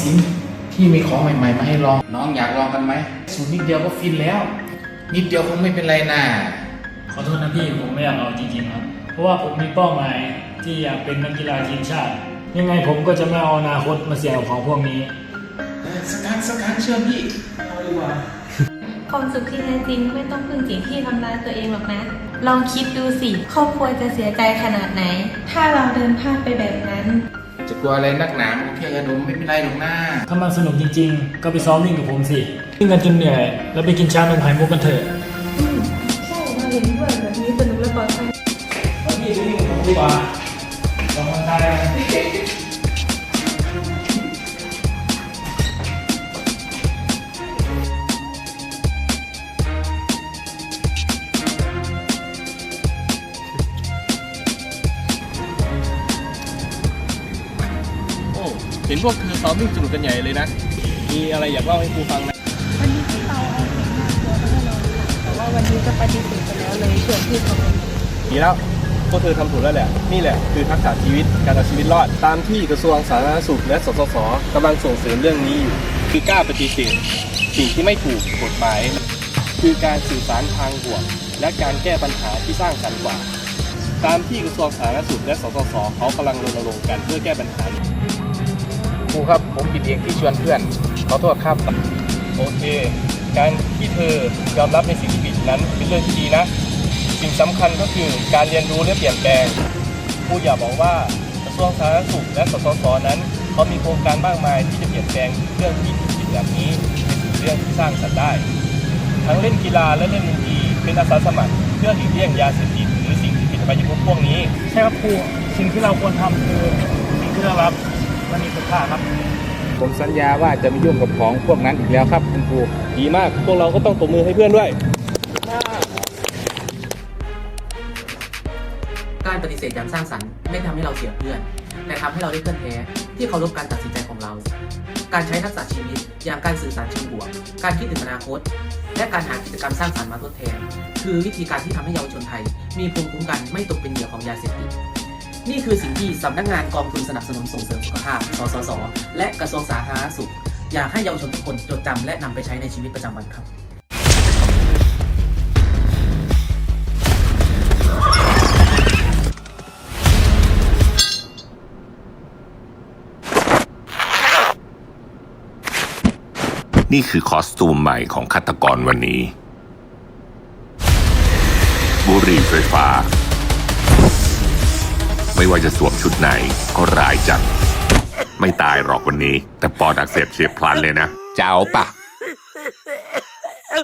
สินที่มีของใหม่ๆมาให้ลอง น้องอยากลองกันไหมสูตรนิดเดียวก็ฟินแล้ว นิดเดียวคงไม่เป็นไรนะขอโทษนะพี่ผมไม่อยากเอาจริงๆครับเพราะว่าผมมีเป้าหมายที่อยากเป็นนักกีฬาทีมชาติ ยังไงผมก็จะไม่เอาอนาคตมาเสี่ยงกับของพวกนี้เออสักครั้งสักครั้งเชื่อพี่เอาดีกว่าความสุขที่แท้จริงไม่ต้องพึ่งสิ่งที่ทำร้ายตัวเองหรอกนะ ลองคิดดูสิครอบครัวจะเสียใจขนาดไหน ถ้าเราเดินพลาดไปแบบนั้น จะกลัวอะไรนักหนามันแค่ยาดมไม่เป็นไรหรอกนะถ้ามันสนุกจริงๆ ก็ไปซ้อมวิ่งกับผมสิ วิ่งกันจนเหนื่อย แล้วไปกินชานมไข่มุกกันเถอะอืมใช่เราเห็นด้วยแบบนี้สนุกและปลอดภัยพี่ไปวิ่งกับผมดีกว่าลองกำลัง เห็นพวกเธอซ้อมวิ่งสนุกกันใหญ่เลยนะ มีอะไรอยากเล่าให้ครูฟังไหมวันนี้พี่เปาเอาเข็มมาตัวมาให้เราค่ะแต่ว่าวันนี้ก็ปฏิเสธไปแล้วเลยชวนพี่เขาไปดีแล้วพวกเธอทำถูกแล้วแหละ นี่แหละคือทักษะชีวิตการเอาชีวิตรอด ตามที่กระทรวงสาธารณสุขและสสสกำลังส่งเสริมเรื่องนี้อยู่ คือกล้าปฏิเสธสิ่งที่ไม่ถูกกฎหมาย คือการสื่อสารทางบวก และการแก้ปัญหาที่สร้างสรรค์กว่า ตามที่กระทรวงสาธารณสุขและสสสเขากำลังรณรงค์กันเพื่อแก้ปัญหา ครูครับ ผมผิดเองที่ชวนเพื่อน ขอโทษครับ โอเค การที่เธอยอมรับในสิ่งที่ผิดนั้นเป็นเรื่องที่ดีนะ สิ่งสำคัญก็คือการเรียนรู้และเปลี่ยนแปลงผู้อย่าบอกว่ากระทรวงสาธารณสุขและสสสนั้นเขามีโครงการมากมายที่จะเปลี่ยนแปลงเรื่องที่ผิดแบบนี้เป็นเรื่องที่สร้างสรรค์ได้ ทั้งเล่นกีฬาและเล่นดนตรีเป็นอาสาสมัครเพื่อหลีกเลี่ยงยาเสพติดหรือสิ่งที่ผิดไปจากพวกนี้ใช่ครับครูสิ่งที่เราควรทำคือ ค่าครับ ผมสัญญาว่าจะไม่ยุ่งกับของพวกนั้นอีกแล้วครับคุณครูดีมาก พวกเราก็ต้องตบมือให้เพื่อนด้วย การปฏิเสธอย่างสร้างสรรค์ไม่ทำให้เราเสียเพื่อน แต่ทำให้เราได้เพื่อนแท้ที่เคารพการตัดสินใจของเรา การใช้ทักษะชีวิตอย่างการสื่อสารเชิงบวก การคิดถึงอนาคต และการหากิจกรรมสร้างสรรค์มาทดแทน คือวิธีการที่ทำให้เยาวชนไทย มีภูมิคุ้มกันไม่ตกเป็นเหยื่อของยาเสพติด นี่คือสิ่งที่สำนักงานกองทุนสนับสนุนส่งเสริมสุขภาพสสส และกระทรวงสาธารณสุข อยากให้เยาวชนทุกคนจดจำและนำไปใช้ในชีวิตประจำวันครับนี่คือคอสตูมใหม่ของฆาตกรวันนี้ บุหรี่ไฟฟ้า ไม่ว่าจะสวมชุดไหนก็ร้ายจัง ไม่ตายหรอกวันนี้ แต่ปอดอักเสบเฉียบพลันเลยนะ เจ้าปะ